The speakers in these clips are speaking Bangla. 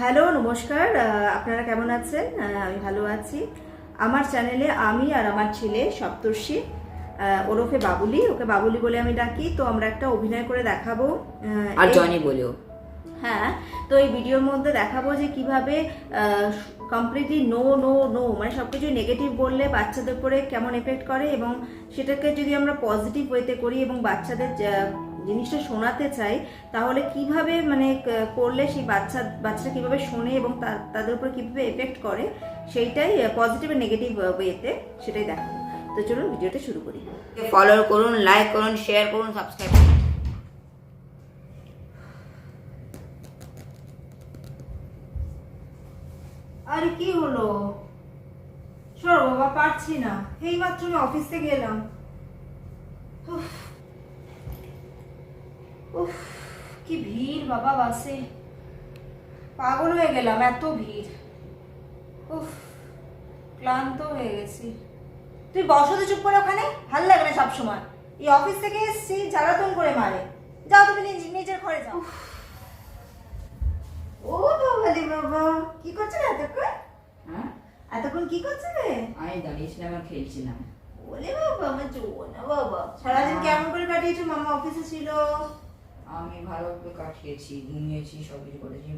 হ্যালো নমস্কার। আপনারা কেমন আছেন? আমি ভালো আছি। আমার চ্যানেলে আমি আর আমার ছেলে সপ্তর্ষি ওরফে বাবুলি। ওকে বাবুলি বলে আমি ডাকি। তো আমরা একটা অভিনয় করে দেখাবো। আর জনি বলেও। হ্যাঁ তো এই ভিডিওর মধ্যে দেখাবো যে কীভাবে কমপ্লিটলি নো নো নো মানে সব কিছু নেগেটিভ বললে বাচ্চাদের উপরে কেমন এফেক্ট করে এবং সেটাকে যদি আমরা পজিটিভ ওয়েতে করি এবং বাচ্চাদের জিনিসটা শোনাতে চাই তাহলে কীভাবে মানে করলে সেই বাচ্চা বাচ্চা কীভাবে শোনে এবং তাদের উপর কীভাবে এফেক্ট করে সেইটাই পজিটিভ আর নেগেটিভ ওয়েতে সেটাই দেখো তো চলুন ভিডিওটা শুরু করি। ফলো করুন লাইক করুন শেয়ার করুন সাবস্ক্রাইব করুন। আরে কি হলো? সরো বাবা পারছি না। এই মাত্র আমি অফিস থেকে এলাম উফ। উফ কি ভিড় বাবা বাসে। পাগল হয়ে গেলাম এত ভিড়। উফ ক্লান্ত হয়ে গেছি। তুই বসো তো চুপ করে ওখানে ভালো লাগে না সবসময়। এই অফিস থেকে এসছি জ্বালাতন করে মারে। যাও তুমি নিজ- নিজের ঘরে যাও। ও বাবা রে বাবা কি করছ এতক্ষণ? হ্যাঁ? এতক্ষণ কি করছ রে আমি দাঁড়িয়েছিলাম আর খেলছিলাম। ওলে বাবা আমার না বাবা। সারাদিন কেমন করে কাটিয়েছো? মামা অফিসে ছিল? আমি ভালোভাবে কাটিয়েছি ঘুমিয়েছি সব কিছু করেছি।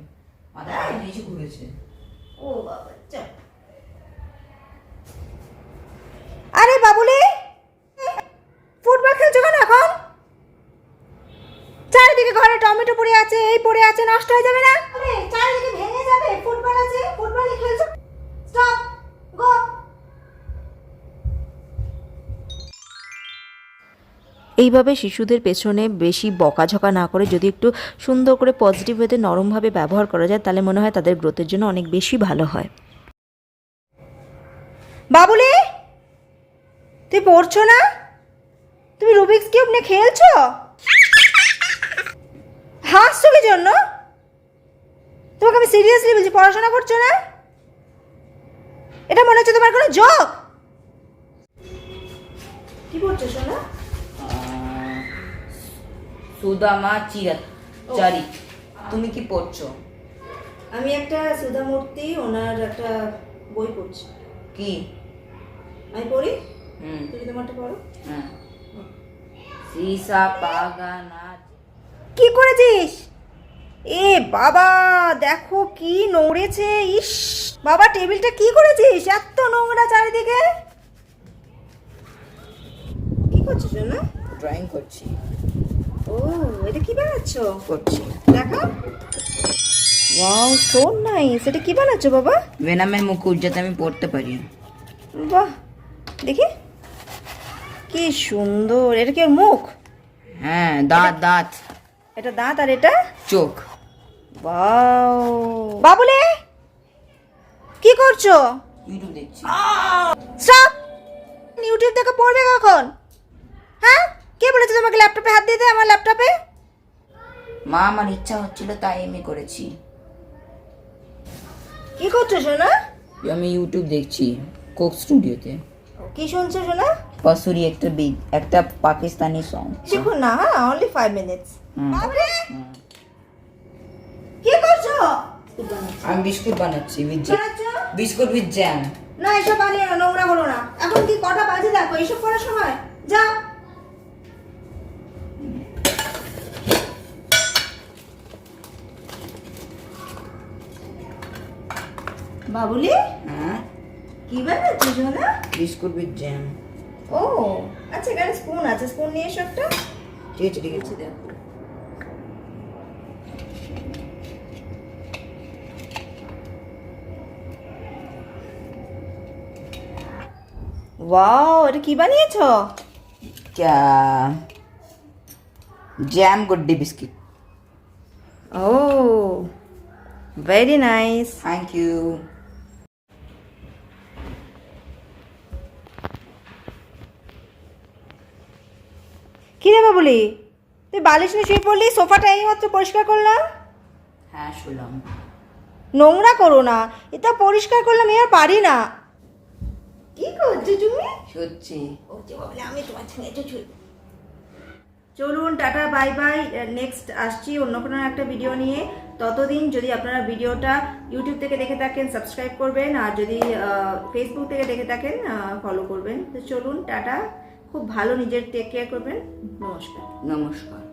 মাথা নিচে ঘুরেছে। ও বাবা চল আরে বাবুলি! ফুটবল খেলছো কেন এখন? চারিদিকে ঘরে টমেটো পড়ে আছে, এই পড়ে আছে, নষ্ট হয়ে যাবে না? এইভাবে শিশুদের পেছনে বেশি বকাঝকা না করে যদি একটু সুন্দর করে পজিটিভ ওয়েতে নরমভাবে ব্যবহার করা যায়, তাহলে মনে হয় তাদের গ্রোথের জন্য অনেক বেশি ভালো হয়। বাবুলি! তুই পড়ছো না? তুমি রুবিক্স কিউব নিয়ে খেলছো? হাসছো কি জন্য? তোমাকে আমি সিরিয়াসলি বলছি, পড়াশোনা করছ না? এটা মনে হচ্ছে তোমার কোনো জোক কি করছ সোনা? সুদামা চারি তুমি কি পড়ছো? আমি একটা সুধামূর্তি ওনার একটা বই পড়ছি। কি? আমি পড়ি? হুম। তুমি তোমারটা পড়ো? হ্যাঁ। সীসা পাগানা কি করেছিস? এ বাবা দেখো কি নড়েছে ইস। বাবা টেবিলটা কি করেছিস? এত নোংরা চারিদিকে। কি করছিস না ড্রয়িং করছি। ও এটা কি বানাচ্ছো? করছি। দেখো ওয়াও সো নাইস এটা কি বানাচ্ছো বাবা? ভেনামের মুকুট যাতে আমি পড়তে পারি। বাহ দেখি। কি সুন্দর। এটা কি ওর মুখ? হ্যাঁ দাঁত দাঁত। এটা দাঁত আর এটা? চোখ। বাও বাবুলে কি করছ? ইউটিউব দেখছি। স্টপ ইউটিউব থেকে পড়বে কখন? হ্যাঁ? ল্যাপটপে হাত দিতে আমার ল্যাপটপে মা আমার ইচ্ছা হচ্ছিল তাই আমি করেছি। কি করছ সোনা? আমি ইউটিউব দেখছি কোক স্টুডিওতে কি শুনছো সোনা? পাসুরি একটা বিগ একটা পাকিস্তানি সং শিখুন না অনলি ফাইভ মিনিটস হুম। কি করছ? আমি বিস্কুট বানাচ্ছি with jam biscuit with jam না এসব বানিয়ে নোংরা করো না। এখন কি কটা বাজে দেখো এইসব করার সময়? যাও। বাবুলি? হ্যাঁ? কি বানাচ্ছিস না বিস্কুট উইথ জ্যাম ও আচ্ছা এখানে স্পুন আছে। স্পুন নিয়ে এসো একটা। ঠিক আছে ঠিক আছে দেখো। ওয়াও এটা কি বানিয়েছো? Jam Guddi biscuit oh very nice thank you কি রে বাবুলি তুই বালিশ নিয়ে শুয়ে পড়লি সোফাটা এই মাত্র পরিষ্কার করলাম হ্যাঁ শুনলাম নোংরা করো না এটা পরিষ্কার করলাম আর পারি না। কি করছ তুমি? সত্যি ও যে বাবুলি আমি তোমার সঙ্গে একটু চলুন টাটা বাই বাই। নেক্সট আসছি অন্য কোনো একটা ভিডিও নিয়ে। ততদিন যদি আপনারা ভিডিওটা ইউটিউব থেকে দেখে থাকেন সাবস্ক্রাইব করবেন। আর যদি ফেসবুক থেকে দেখে থাকেন ফলো করবেন। তো চলুন টাটা। খুব ভালো নিজের টেক কেয়ার করবেন। নমস্কার। নমস্কার।